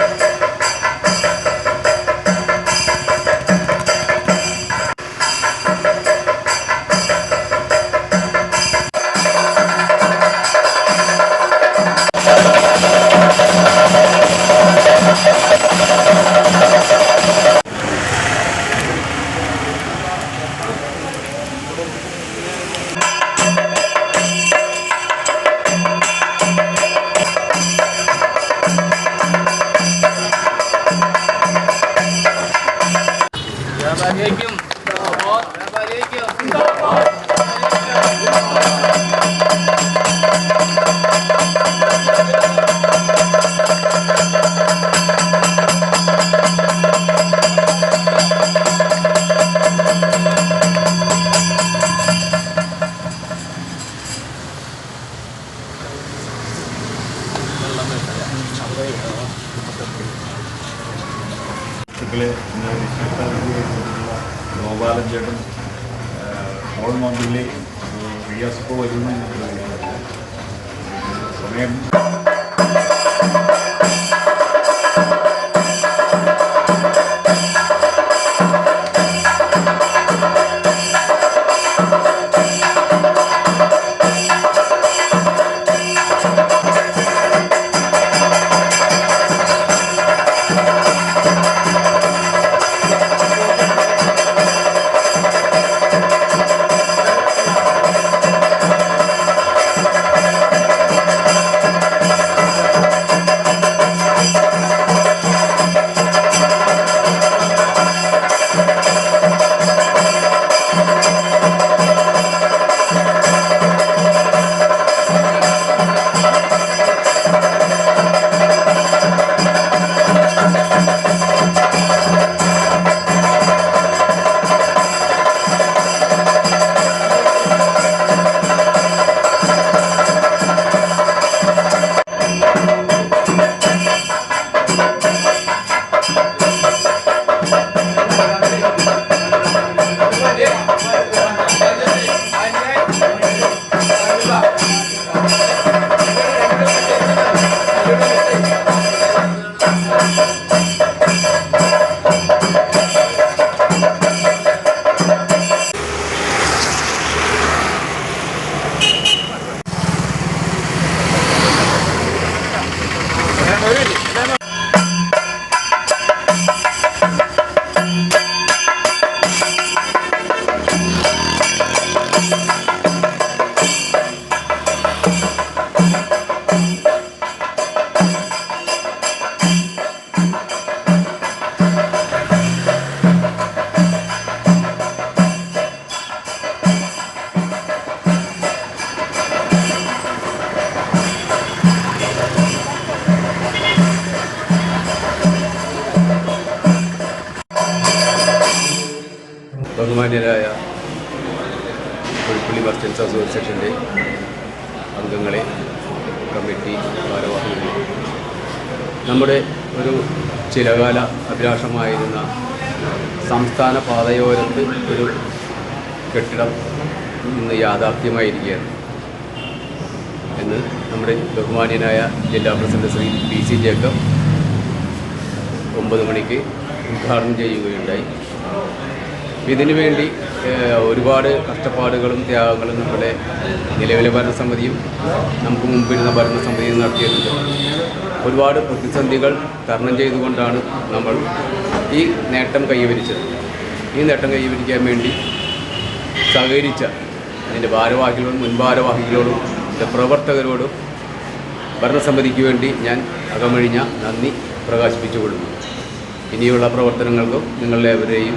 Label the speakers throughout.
Speaker 1: Thank you. Gopalan ചേട്ടൻ all മൊബൈലിൽ റിയാസിപ്പോൾ വരുന്ന സമയം
Speaker 2: നമ്മുടെ ഒരു ചിലകാല അഭിലാഷമായിരുന്ന സംസ്ഥാന പാതയോരത്ത് ഒരു കെട്ടിടം ഇന്ന് യാഥാർത്ഥ്യമായിരിക്കുകയാണ് എന്ന് നമ്മുടെ ബഹുമാന്യനായ ജില്ലാ president Shri P C Jacob ഒമ്പത് മണിക്ക് ഉദ്ഘാടനം ചെയ്യുകയുണ്ടായി. ഇതിനു വേണ്ടി ഒരുപാട് കഷ്ടപ്പാടുകളും ത്യാഗങ്ങളും നമ്മുടെ നിലവിലെ ഭരണസമിതിയും നമുക്ക് മുമ്പിരുന്ന ഭരണസമിതിയും നടത്തിയിട്ടുണ്ട്. ഒരുപാട് പ്രതിസന്ധികൾ തരണം ചെയ്തുകൊണ്ടാണ് നമ്മൾ ഈ നേട്ടം കൈവരിച്ചത്. ഈ നേട്ടം കൈവരിക്കാൻ വേണ്ടി സഹകരിച്ച അതിന്റെ ഭാരവാഹികളോടും മുൻഭാരവാഹികളോടും എന്റെ പ്രവർത്തകരോടും ഭരണസമിതിക്ക് വേണ്ടി ഞാൻ അകമഴിഞ്ഞ നന്ദി പ്രകാശിപ്പിച്ചുകൊള്ളുന്നു. ഇനിയുള്ള പ്രവർത്തനങ്ങൾക്കും നിങ്ങളുടെ അവരെയും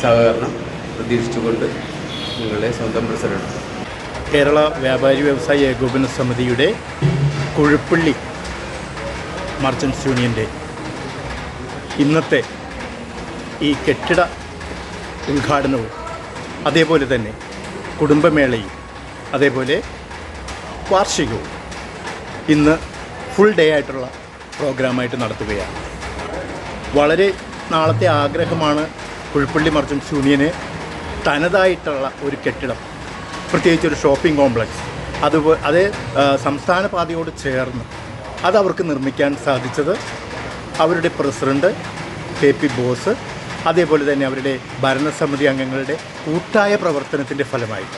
Speaker 2: സഹകരണം പ്രതീക്ഷിച്ചുകൊണ്ട് നിങ്ങളെ സ്വന്തം പ്രസിഡന്റ്.
Speaker 3: കേരള വ്യാപാരി വ്യവസായ ഏകോപന സമിതിയുടെ കൊഴുപ്പള്ളി മർച്ചൻസ് യൂണിയന്റെ ഇന്നത്തെ ഈ കെട്ടിട ഉദ്ഘാടനവും അതേപോലെ തന്നെ കുടുംബമേളയും അതേപോലെ വാർഷികവും ഇന്ന് ഫുൾ ഡേ ആയിട്ടുള്ള പ്രോഗ്രാമായിട്ട് നടത്തുകയാണ്. വളരെ നാളത്തെ ആഗ്രഹമാണ് കുഴിപ്പള്ളി മർച്ചൻസ് യൂണിയന് തനതായിട്ടുള്ള ഒരു കെട്ടിടം പ്രത്യേകിച്ച് ഒരു ഷോപ്പിംഗ് കോംപ്ലക്സ് അതുപോലെ അതേ സംസ്ഥാന പാതയോട് ചേർന്ന് അത് അവർക്ക് നിർമ്മിക്കാൻ സാധിച്ചത് അവരുടെ പ്രസിഡന്റ് കെ പി ബോസ്. അതേപോലെ തന്നെ അവരുടെ ഭരണസമിതി അംഗങ്ങളുടെ കൂട്ടായ പ്രവർത്തനത്തിന്റെ ഫലമായി.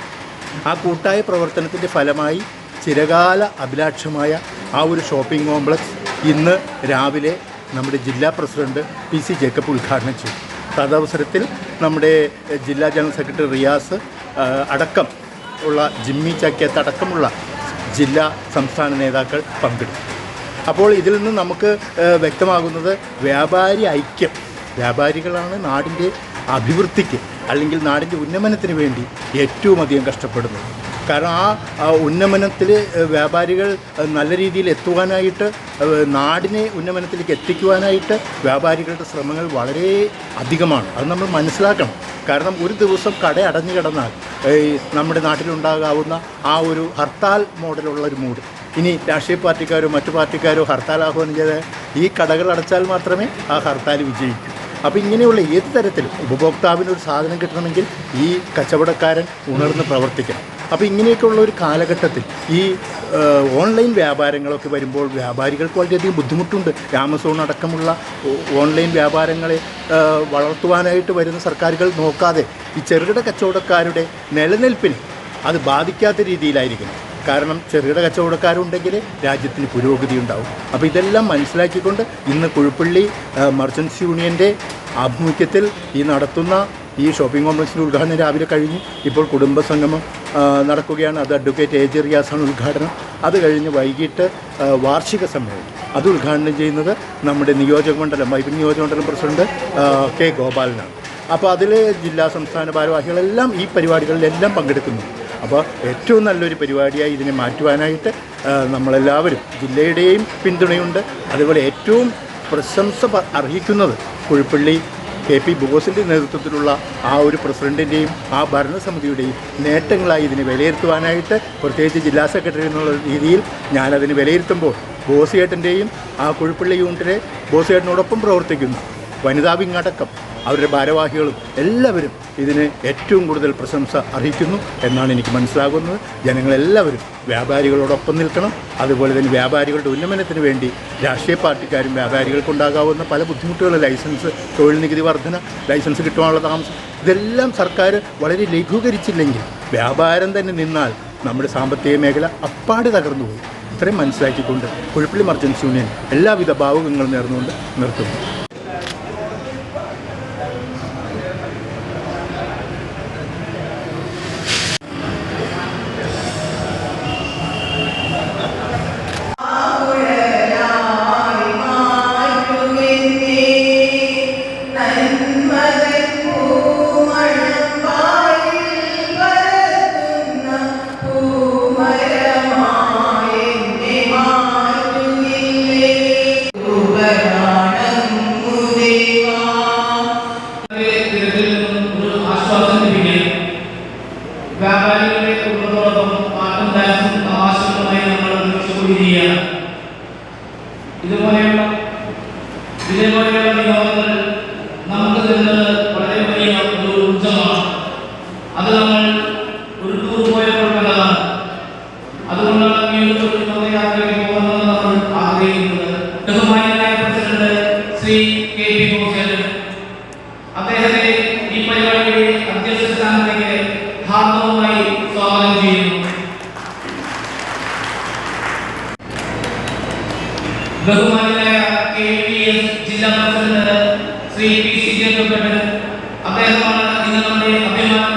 Speaker 3: ആ കൂട്ടായ പ്രവർത്തനത്തിന്റെ ഫലമായി ചിരകാല അഭിലാഷമായ ആ ഒരു ഷോപ്പിംഗ് കോംപ്ലക്സ് ഇന്ന് രാവിലെ നമ്മുടെ ജില്ലാ പ്രസിഡന്റ് പി സി ജേക്കബ് ഉദ്ഘാടനം ചെയ്തു. തദവസരത്തിൽ നമ്മുടെ ജില്ലാ ജനറൽ സെക്രട്ടറി റിയാസ് അടക്കം ഉള്ള ജിമ്മി ചാക്യാത്ത് അടക്കമുള്ള ജില്ലാ സംസ്ഥാന നേതാക്കൾ പങ്കെടുത്തു അപ്പോൾ ഇതിൽ നിന്ന് നമുക്ക് വ്യക്തമാകുന്നത് വ്യാപാരി ഐക്യം. വ്യാപാരികളാണ് നാടിന്റെ അഭിവൃദ്ധിക്ക് അല്ലെങ്കിൽ നാടിന്റെ ഉന്നമനത്തിന് വേണ്ടി ഏറ്റവും അധികം കഷ്ടപ്പെടുന്നത്. കാരണം ആ ഉന്നമനത്തിൽ വ്യാപാരികൾ നല്ല രീതിയിൽ എത്തുവാനായിട്ട് നാടിനെ ഉന്നമനത്തിലേക്ക് എത്തിക്കുവാനായിട്ട് വ്യാപാരികളുടെ ശ്രമങ്ങൾ വളരെ അധികമാണ്. അത് നമ്മൾ മനസ്സിലാക്കണം. കാരണം ഒരു ദിവസം കട അടഞ്ഞു കിടന്നാൽ നമ്മുടെ നാട്ടിലുണ്ടാകാവുന്ന ആ ഒരു ഹർത്താൽ മോഡലുള്ള ഒരു മൂഡ്. ഇനി രാഷ്ട്രീയ പാർട്ടിക്കാരോ മറ്റു പാർട്ടിക്കാരോ ഹർത്താൽ ആഹ്വാനം ചെയ്താൽ ഈ കടകൾ അടച്ചാൽ മാത്രമേ ആ ഹർത്താൽ വിജയിക്കൂ. അപ്പോൾ ഇങ്ങനെയുള്ള ഏത് തരത്തിലും ഉപഭോക്താവിന് ഒരു സാധനം കിട്ടണമെങ്കിൽ ഈ കച്ചവടക്കാരൻ ഉണർന്ന് പ്രവർത്തിക്കണം. അപ്പോൾ ഇങ്ങനെയൊക്കെയുള്ള ഒരു കാലഘട്ടത്തിൽ ഈ ഓൺലൈൻ വ്യാപാരങ്ങളൊക്കെ വരുമ്പോൾ വ്യാപാരികൾക്ക് വളരെയധികം ബുദ്ധിമുട്ടുണ്ട്. ആമസോൺ അടക്കമുള്ള ഓൺലൈൻ വ്യാപാരങ്ങളെ വളർത്തുവാനായിട്ട് വരുന്ന സർക്കാരുകൾ നോക്കാതെ ഈ ചെറുകിട കച്ചവടക്കാരുടെ നിലനിൽപ്പിന് അത് ബാധിക്കാത്ത രീതിയിലായിരിക്കണം. കാരണം ചെറുകിട കച്ചവടക്കാരുണ്ടെങ്കിൽ രാജ്യത്തിന് പുരോഗതി ഉണ്ടാവും. അപ്പോൾ ഇതെല്ലാം മനസ്സിലാക്കിക്കൊണ്ട് ഇന്ന് കുഴുപ്പള്ളി മർച്ചൻസ് യൂണിയന്റെ ആഭിമുഖ്യത്തിൽ ഈ നടത്തുന്ന ഈ ഷോപ്പിംഗ് കോംപ്ലക്സിന്റെ ഉദ്ഘാടനം രാവിലെ കഴിഞ്ഞു. ഇപ്പോൾ കുടുംബസംഗമം നടക്കുകയാണ്. അത് അഡ്വക്കേറ്റ് എ ജെ റിയാസാണ് ഉദ്ഘാടനം. അത് കഴിഞ്ഞ് വൈകിട്ട് വാർഷിക സമ്മേളനം. അത് ഉദ്ഘാടനം ചെയ്യുന്നത് നമ്മുടെ നിയോജക മണ്ഡലം വൈപ്പിൻ നിയോജക മണ്ഡലം പ്രസിഡന്റ് കെ ഗോപാലനാണ്. അപ്പോൾ അതിൽ ജില്ലാ സംസ്ഥാന ഭാരവാഹികളെല്ലാം ഈ പരിപാടികളിലെല്ലാം പങ്കെടുക്കുന്നു അപ്പോൾ ഏറ്റവും നല്ലൊരു പരിപാടിയായി ഇതിനെ മാറ്റുവാനായിട്ട് നമ്മളെല്ലാവരും ജില്ലയുടെയും പിന്തുണയുണ്ട്. അതുപോലെ ഏറ്റവും പ്രശംസ അർഹിക്കുന്നത് കുഴിപ്പള്ളി കെ പി ബോസിന്റെ നേതൃത്വത്തിലുള്ള ആ ഒരു പ്രസിഡന്റിന്റെയും ആ ഭരണസമിതിയുടെയും നേട്ടങ്ങളായി ഇതിനെ വിലയിരുത്തുവാനായിട്ട് പ്രത്യേകിച്ച് ജില്ലാ സെക്രട്ടറി എന്നുള്ള രീതിയിൽ ഞാനതിന് വിലയിരുത്തുമ്പോൾ ബോസിയേട്ടന്റെയും ആ കുഴിപ്പള്ളി യൂണിറ്റിലെ ബോസിയേട്ടനോടൊപ്പം പ്രവർത്തിക്കുന്നു വനിതാ വിങ് അടക്കം അവരുടെ ഭാരവാഹികളും എല്ലാവരും ഇതിന് ഏറ്റവും കൂടുതൽ പ്രശംസ അർഹിക്കുന്നു എന്നാണ് എനിക്ക് മനസ്സിലാകുന്നത്. ജനങ്ങളെല്ലാവരും വ്യാപാരികളോടൊപ്പം നിൽക്കണം. അതുപോലെ തന്നെ വ്യാപാരികളുടെ ഉന്നമനത്തിന് വേണ്ടി രാഷ്ട്രീയ പാർട്ടിക്കാരും വ്യാപാരികൾക്കുണ്ടാകാവുന്ന പല ബുദ്ധിമുട്ടുകൾ ലൈസൻസ് തൊഴിൽ നികുതി വർധന ലൈസൻസ് കിട്ടുവാനുള്ള താമസം ഇതെല്ലാം സർക്കാർ വളരെ ലഘൂകരിച്ചില്ലെങ്കിൽ വ്യാപാരം തന്നെ നിന്നാൽ നമ്മുടെ സാമ്പത്തിക മേഖല അപ്പാടെ തകർന്നു പോകും ഇത്രയും മനസ്സിലാക്കിക്കൊണ്ട് കുഴപ്പിളി മർച്ചൻസ് യൂണിയൻ എല്ലാവിധ ഭാവുകങ്ങളും നേർന്നുകൊണ്ട് നിർത്തുന്നു.
Speaker 4: ബഹുമാനായ കെ. P S. ജില്ലാ president Shri. P. C Jacob അദ്ദേഹമാണ് ഇന്ന് നമ്മുടെ അഭിമാനമായ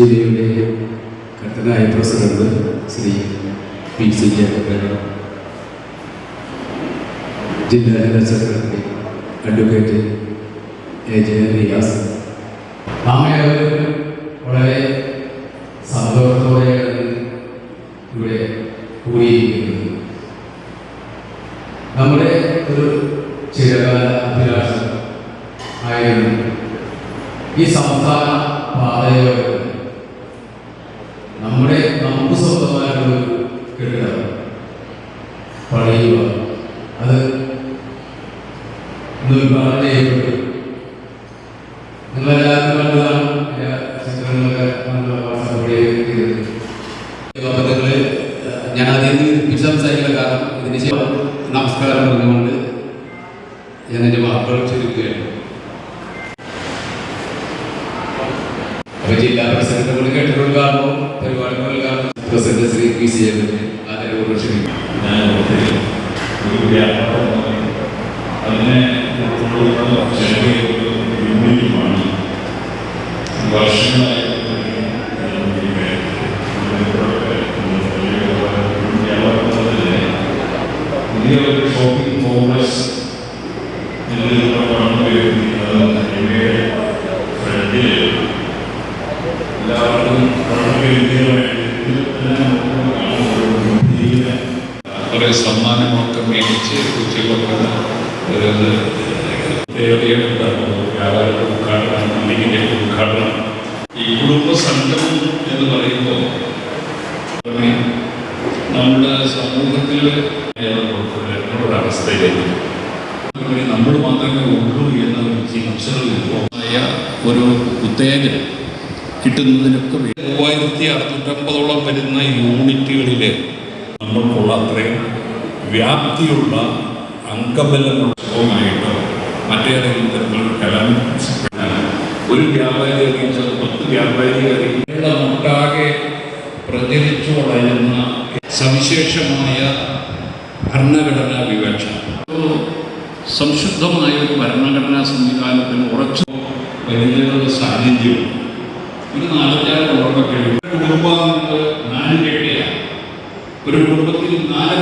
Speaker 2: ജില്ലയുടെ കർത്തനായ പ്രസിഡന്റ് ശ്രീ പി സി ജില്ലാ general secretary advocate A J Riyas നാമേവരും വളരെ സന്തോഷത്തോടെയാണ് ഇവിടെ കൂടിയിരിക്കുന്നത് നമ്മുടെ ഒരു ചിരകാല അഭിലാഷം ആയിരുന്നു ഈ സംസ്ഥാന പാതയോട് നമ്മുടെ നമുക്ക് സ്വന്തമായിട്ടുള്ള ഒരു കെട്ടിടം പണിയുക അത് നിർമ്മാണം ചെയ്യപ്പെട്ടു. നിങ്ങളെല്ലാവരും കണ്ടതാണ്
Speaker 1: Deus. ഉത്തേജനം കിട്ടുന്നതിനൊക്കെ മൂവായിരത്തി അറുന്നൂറ്റമ്പതോളം വരുന്ന യൂണിറ്റുകളിൽ നമ്മൾക്കുള്ള അത്രയും വ്യാപ്തിയുള്ള അംഗബലമായിട്ടോ മറ്റേതെങ്കിലും തരത്തിലുള്ള കലാമിക്സ് ഒരു വ്യാപാരി അറിയിച്ചത് പത്ത് വ്യാപാരി അറിയിക്കൊട്ടാകെ പ്രചരിച്ചു വളരുന്ന സവിശേഷമായ ഭരണഘടനാ വിവക്ഷ. സംശുദ്ധമായ ഒരു ഭരണഘടനാ സംവിധാനത്തിന് ഉറച്ചു വരുന്നതിനുള്ള സാന്നിധ്യം ഒരു നാലഞ്ചാറ് ഓർമ്മ കഴിയും കുടുംബാംഗങ്ങൾ നാല് കെട്ടിയ ഒരു കുടുംബത്തിൽ നാല്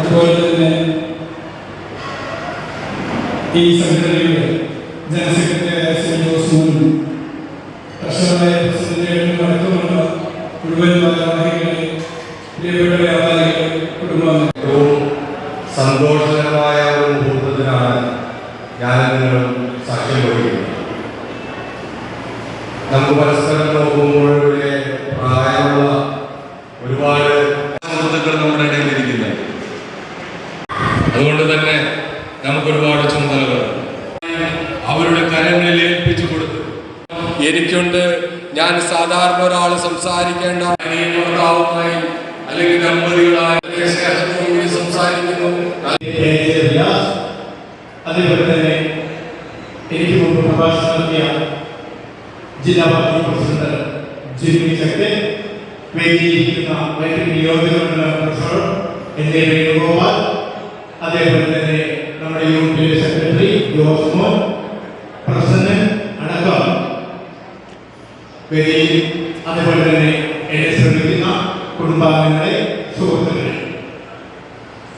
Speaker 5: അതുപോലെ തന്നെ ഈ സംഘടനയുടെ ജനറൽ സെക്രട്ടറിയായ ശ്രീ ജോസ് മോനും ട്രഷററായ പ്രസിഡന്റുകളും അടക്കമുള്ള മുഴുവൻ ഭാരവാഹികളെ പ്രിയപ്പെട്ട വ്യാപാരികളെ കുടുംബാംഗങ്ങളെ
Speaker 6: ഏറ്റവും സന്തോഷകരമായ ഒരു മുഹൂർത്തത്തിനാണ് ഞാൻ നിങ്ങളും സാക്ഷ്യം വഹിക്കുന്നത് നമുക്ക് പരസ്പരം നോക്കുമ്പോൾ ഇവിടെ പ്രായമുള്ള ഒരുപാട് സുഹൃത്തുക്കൾ നമ്മുടെ ഇടയിൽ ഇരിക്കുന്നത് അതുകൊണ്ട് തന്നെ നമുക്ക് ഒരുപാട് ചുമതലകൾ അവരുടെ കരങ്ങളിൽ ഏൽപ്പിച്ചു കൊടുത്തു എനിക്കുണ്ട് ഞാൻ സാധാരണ ഒരാൾ സംസാരിക്കേണ്ട ഭർത്താവുമായി അല്ലെങ്കിൽ ദമ്പതികളായ സംസാരിക്കുന്നു.
Speaker 5: അതേപോലെ തന്നെ നമ്മുടെ യൂണിറ്റിലെ സെക്രട്ടറി ജോസ് മോൻ അടക്കം അതേപോലെ തന്നെ എന്നെ ശ്രമിക്കുന്ന കുടുംബാംഗങ്ങളെ സുഹൃത്തുക്കളെ.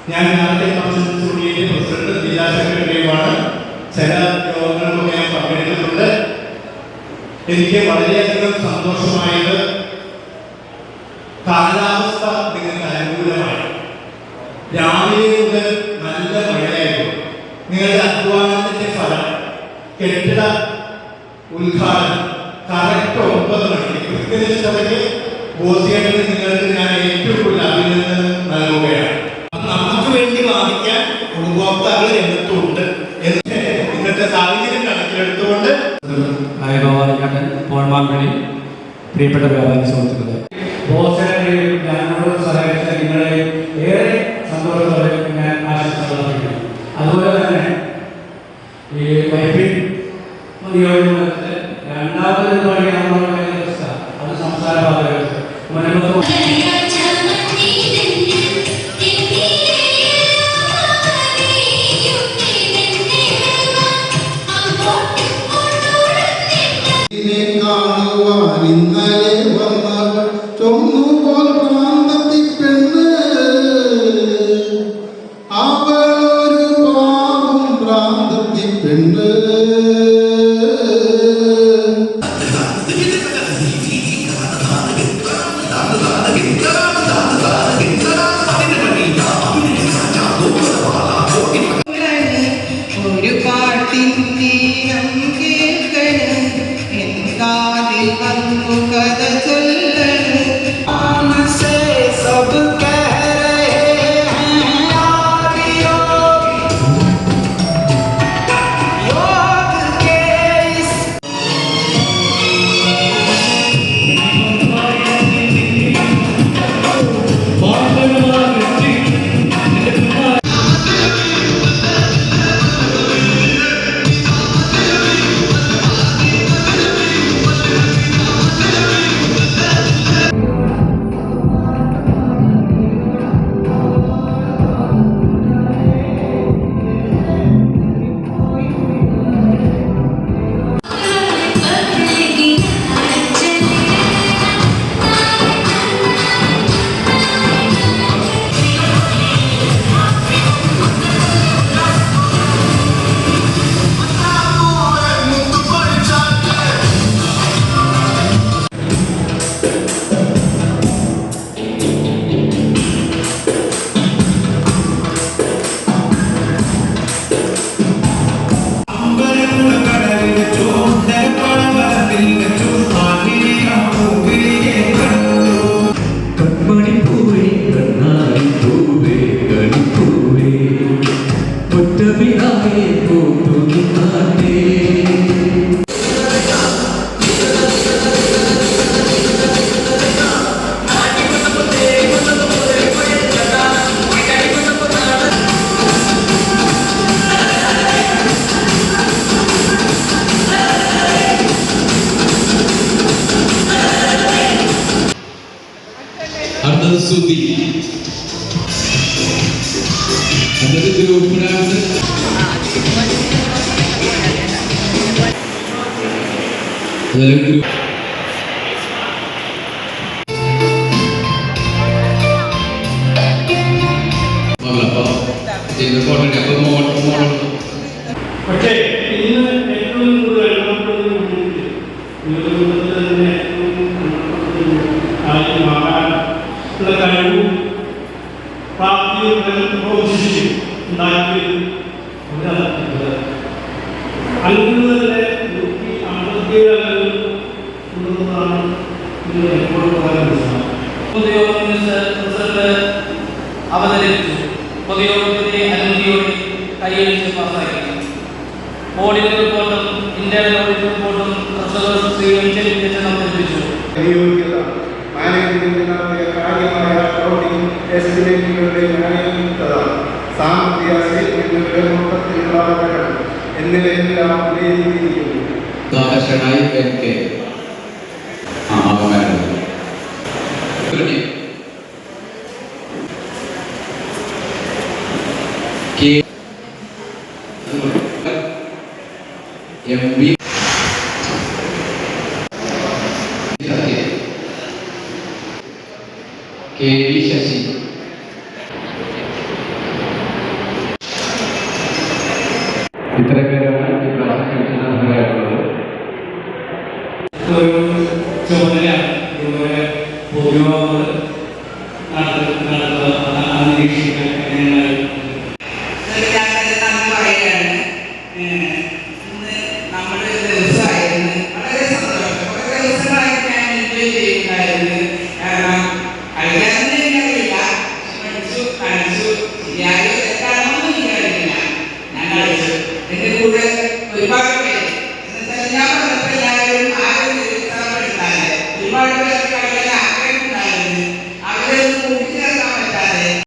Speaker 3: ഞാൻ നാളത്തെ യൂണിയന്റെ പ്രസിഡന്റ് ജില്ലാ സെക്രട്ടറിയുമാണ്. ചില യോഗങ്ങളിലൊക്കെ ഞാൻ പങ്കെടുക്കുന്നുണ്ട് എനിക്ക് വളരെയധികം സന്തോഷമായത് കാലാവസ്ഥ നിങ്ങൾക്ക് അനുകൂലമായി. രാവിലെ മുതൽ നല്ല മഴയായിരുന്നു. നിങ്ങളുടെ അധ്വാനത്തിന്റെ ഫലം കെട്ടിട ഉദ്ഘാടനം കറക്റ്റ് ഒമ്പത് മണി കൃത്യനിഷ്ഠതയ്ക്ക് ബോസിയായിട്ട് നിങ്ങൾക്ക് ഞാൻ ഏറ്റവും കൂടുതൽ അഭിനന്ദനം നൽകുകയാണ്. നമുക്ക് വേണ്ടി വാദിക്കാൻ ഉപഭോക്താക്കൾ രംഗത്തുണ്ട്. എന്ന് ഇന്നത്തെ സാഹചര്യം കണക്കിലെടുത്തുകൊണ്ട്
Speaker 7: മാർഗണി പ്രിയപ്പെട്ട വ്യാപാരി സുഹൃത്തുക്കളെ. ബോസിനെയും
Speaker 8: ഇന്നലെ വന്നവൾ
Speaker 2: the modern, more.
Speaker 8: Okay. മാനേജ്മെന്റിനായ കാര്യമായ അക്കൗണ്ടിംഗ് എസ്റ്റിമേറ്റുകളുടെ ന്യായീകൃതത സാമ്പത്തിക സ്റ്റേറ്റ്മെന്റുകളുടെ മൊത്തത്തിലുള്ള അവതരണം എന്നിവയെല്ലാം വിലയിരുത്തിയിരിക്കുന്നു